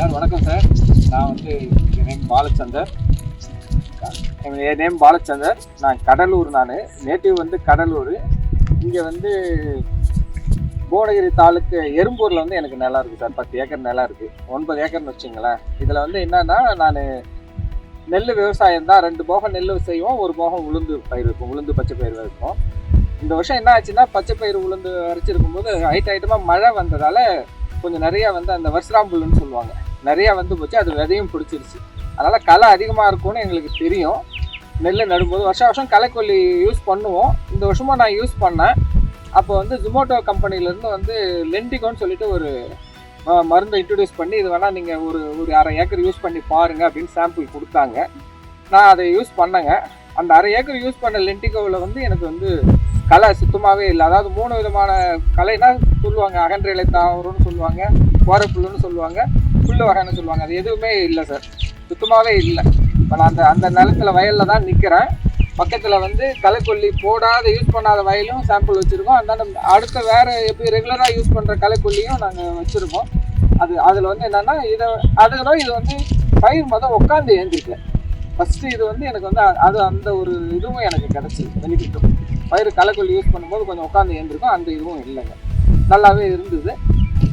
Sir வணக்கம் sir. நான் வந்து என் நேம் பாலச்சந்தர். என் நேம் பாலச்சந்தர். நான் கடலூர் நான். நேட்டிவ் வந்து கடலூர். இங்கே வந்து கோடகிரி தாலுக்கு எறும்பூரில் வந்து எனக்கு நிலம் இருக்குது சார். பத்து ஏக்கர் நிலம் இருக்குது ஒன்பது ஏக்கர்னு வச்சுங்களேன். இதில் வந்து என்னென்னா நான் நெல் விவசாயம் தான். ரெண்டு போகம் நெல் செய்வோம். ஒரு போகம் உளுந்து பயிர் இருக்கும் உளுந்து பச்சை பயிர் வைப்போம். இந்த வருஷம் என்ன ஆச்சுன்னா பச்சை பயிர் உளுந்து அரைச்சிருக்கும் போது ஹைட் ஐட்டமாக மழை வந்ததால கொஞ்சம் நிறைய வந்து அந்த வருஷராம்புல்லுன்னு சொல்லுவாங்க. நிறைய வந்து போச்சு அது விதையும் பிடிச்சிருச்சு. அதனால் களை அதிகமாக இருக்கும்னு எங்களுக்கு தெரியும். நெல் நடும்போது வருஷம் வருஷம் களைக்கொல்லி யூஸ் பண்ணுவோம். இந்த வருஷமும் நான் யூஸ் பண்ணேன். அப்போ வந்து ஜொமோட்டோ கம்பெனிலேருந்து வந்து லெண்டிகோன்னு சொல்லிட்டு ஒரு மருந்தை இன்ட்ரடியூஸ் பண்ணி இது வேணால் நீங்கள் ஒரு ஒரு அரை ஏக்கர் யூஸ் பண்ணி பாருங்க அப்படின்னு சாம்பிள் கொடுத்தாங்க. நான் அதை யூஸ் பண்ணேங்க. அந்த அரை ஏக்கர் யூஸ் பண்ண லென்டிகோவில் வந்து எனக்கு வந்து களை சுத்தமாகவே இல்லை. அதாவது மூணு விதமான கலைனா சொல்லுவாங்க. அகன்ற இலை தாவரம்னு சொல்லுவாங்க கோரப்புல்லுன்னு சொல்லுவாங்க. உள்ளே வகைன்னு சொல்லுவாங்க. அது எதுவுமே இல்லை சார் சுத்தமாகவே இல்லை. இப்போ நான் அந்த அந்த நிலத்துல வயலில் தான் நிற்கிறேன் பக்கத்தில் வந்து களைக்கொல்லி போடாத யூஸ் பண்ணாத வயலும் சாம்பிள் வச்சுருக்கோம். அந்த அடுத்த வேறு எப்படி ரெகுலராக யூஸ் பண்ணுற களைக்கொல்லியும் நாங்கள் வச்சுருக்கோம். அது அதில் வந்து என்னென்னா இதை அதோட இது வந்து பயிர் மொதல் உட்காந்து ஏந்திருக்கு ஃபஸ்ட்டு இது வந்து எனக்கு வந்து அது அந்த ஒரு இதுவும் எனக்கு கிடச்சிது பெனிஃபிட்டும் பயிர் களைக்கொல்லி யூஸ் பண்ணும்போது கொஞ்சம் உட்காந்து ஏந்திருக்கும். அந்த இதுவும் இல்லைங்க. நல்லாவே இருந்தது.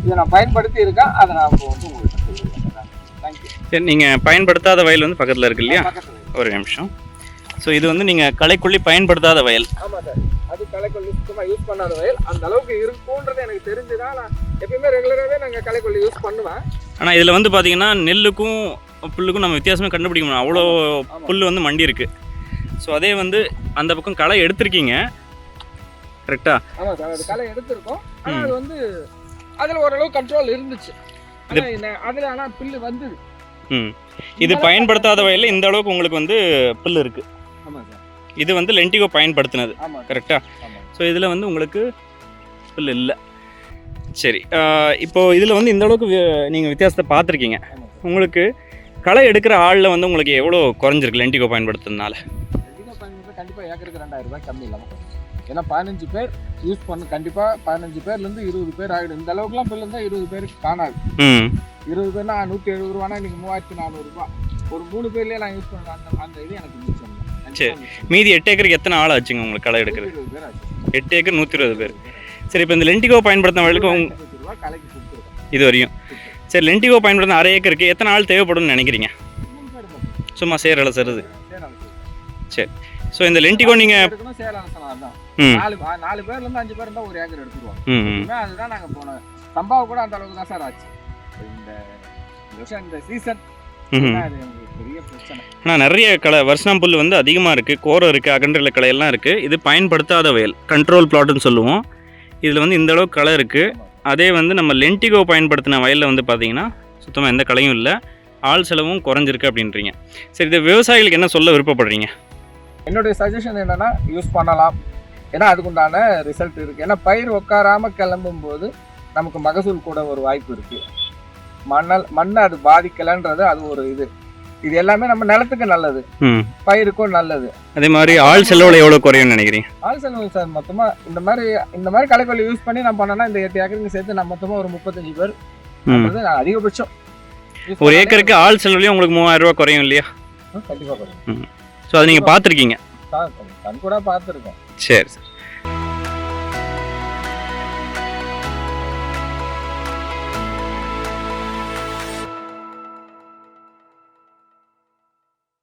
இதை நான் பயன்படுத்தி இருக்கேன் அதை நான் இப்போ வந்து உங்களுக்கு சரி நீங்கள் பயன்படுத்தாத வயல் வந்து பக்கத்தில் இருக்கு இல்லையா? ஒரு நிமிஷம். ஸோ இது வந்து நீங்கள் களைக்கொல்லி பயன்படுத்தாத வயல். ஆமாம் சார். அது களைக்கொல்லி சுத்தமாக யூஸ் பண்ணாத வயல். அந்த அளவுக்கு இருக்கும்ன்றது எனக்கு தெரிஞ்சுதான் நான் எப்பயுமே ரெகுலராகவே நாங்கள் களைக்கொல்லி யூஸ் பண்ணுவேன். ஆனால் இதில் வந்து பார்த்தீங்கன்னா நெல்லுக்கும் புல்லுக்கும் நம்ம வித்தியாசமே கண்டுபிடிக்க முடியும் அவ்வளோ புல் வந்து மண்டி இருக்குது ஸோ அதே வந்து அந்த பக்கம் களை எடுத்திருக்கீங்க. கரெக்டாக ஆமாம் சார் அது களை எடுத்திருக்கோம். ஆனால் அது வந்து அதில் ஓரளவு கண்ட்ரோல் இருந்துச்சு. அதில் ஆனால் பில்லு வந்தது. ம். இது பயன்படுத்தாத வயலில் இந்த அளவுக்கு உங்களுக்கு வந்து புல் சார். இது வந்து லென்டிகோ பயன்படுத்தினது. ஆமாம் சார். கரெக்டாக ஆமாம் ஸோ இதில் வந்து உங்களுக்கு புல் இல்லை. சரி ஆஹ் இப்போ இதில் வந்து இந்த அளவுக்கு நீங்கள் வித்தியாசத்தை பார்த்துருக்கீங்க. உங்களுக்கு களை எடுக்கிற ஆளில் வந்து உங்களுக்கு எவ்வளோ குறைஞ்சிருக்கு லென்டிகோ பயன்படுத்துறதுனால? கண்டிப்பாக ஏக்கருக்கு ரெண்டாயிரம் ரூபாய் கம்மி இல்லாமல் ஏன்னா பதினஞ்சு பேர் யூஸ் பண்ண கண்டிப்பாக பதினஞ்சு பேர்லேருந்து இருபது பேர் ஆகிடும் இந்த அளவுக்குலாம் பில் இருந்தால் இருபது பேருக்கு காணாது. ம். இருபது பேர்னா நூற்றி எழுபது ரூபானா நீங்கள் மூவாயிரத்தி நானூறுரூபா ஒரு மூணு பேர்லேயே நான் யூஸ் பண்ணுறேன் அந்த அந்த இது எனக்கு மிச்சம். சரி. மீதி எட்டு ஏக்கருக்கு எத்தனை ஆள் ஆச்சுங்க உங்களுக்கு களை எடுக்கிறது. எட்டு ஏக்கர் நூற்றி இருபது பேர். சரி இப்போ இந்த லென்டிகோ பயன்படுத்தின வயலுக்கு உங்க- இருபது ரூபா கலைக்கு கொடுத்துருக்கோம். இது வரையும் சரி லென்டிகோ பயன்படுத்தின அரை ஏக்கருக்கு எத்தனை ஆள் தேவைப்படும்னு நினைக்கிறீங்க. சும்மா சேர் அலசுறது சரி, அலசு. சரி. ஸோ இந்த லென்டிகோ நீங்கள் நாலு நாலு பேர்லேருந்து அஞ்சு பேர் இருந்தால் ஒரு ஏக்கர் எடுத்துருவாங்க ம் ம். எப்பவுமே அதுதான் நாங்கள் போனோம். சம்பாவை கூட அந்த அளவுக்கு தான் சார் ஆச்சு. இந்த வருஷம் இந்த சீசன் ஆனால் நிறைய களை வருஷம் புல் வந்து அதிகமாக இருக்குது கோரம் இருக்குது அகன்றில களை எல்லாம் இருக்குது இது பயன்படுத்தாத வயல் கண்ட்ரோல் பிளாட்னு சொல்லுவோம். இதில் வந்து இந்த அளவுக்கு களை இருக்குது அதே வந்து நம்ம லென்டிகோ பயன்படுத்தின வயலில் வந்து பார்த்தீங்கன்னா சுத்தமாக எந்த களையும் இல்லை. ஆள் செலவும் குறைஞ்சிருக்கு அப்படின்றீங்க. சரி இது விவசாயிகளுக்கு என்ன சொல்ல விருப்பப்படுறீங்க? என்னுடைய சஜஷன் என்னன்னா யூஸ் பண்ணலாம். ஏன்னா அதுக்குண்டான ரிசல்ட் இருக்கு. ஏன்னா பயிர் உட்காராம கிளம்பும் போது நமக்கு மகசூல் கூட ஒரு வாய்ப்பு இருக்கு. மண்ணல் மண்ணை அது பாதிக்கலைன்றது அது ஒரு இது. இது எல்லாமே நம்ம நிலத்துக்கு நல்லது. பயிருக்கும் நல்லது. அதே மாதிரி ஆள் செலவில் எவ்வளோ குறையும்னு நினைக்கிறீங்க? ஆள் செலவு சார் மொத்தமா இந்த மாதிரி இந்த மாதிரி களைக்கொல்லி யூஸ் பண்ணி நம்ம பண்ணோம்னா இந்த எட்டு ஏக்கருக்கு சேர்த்து நம்ம மொத்தமா ஒரு முப்பத்தஞ்சு பேர். அதிகபட்சம். ஒரு ஏக்கருக்கு ஆள் செலவுலையும் உங்களுக்கு மூவாயிரம் ரூபாய் குறையும் இல்லையா? கண்டிப்பா குறையும். ஸோ அதை நீங்கள் பார்த்துருக்கீங்க? கண் கூட பார்த்துருக்கோம். சரி சரி.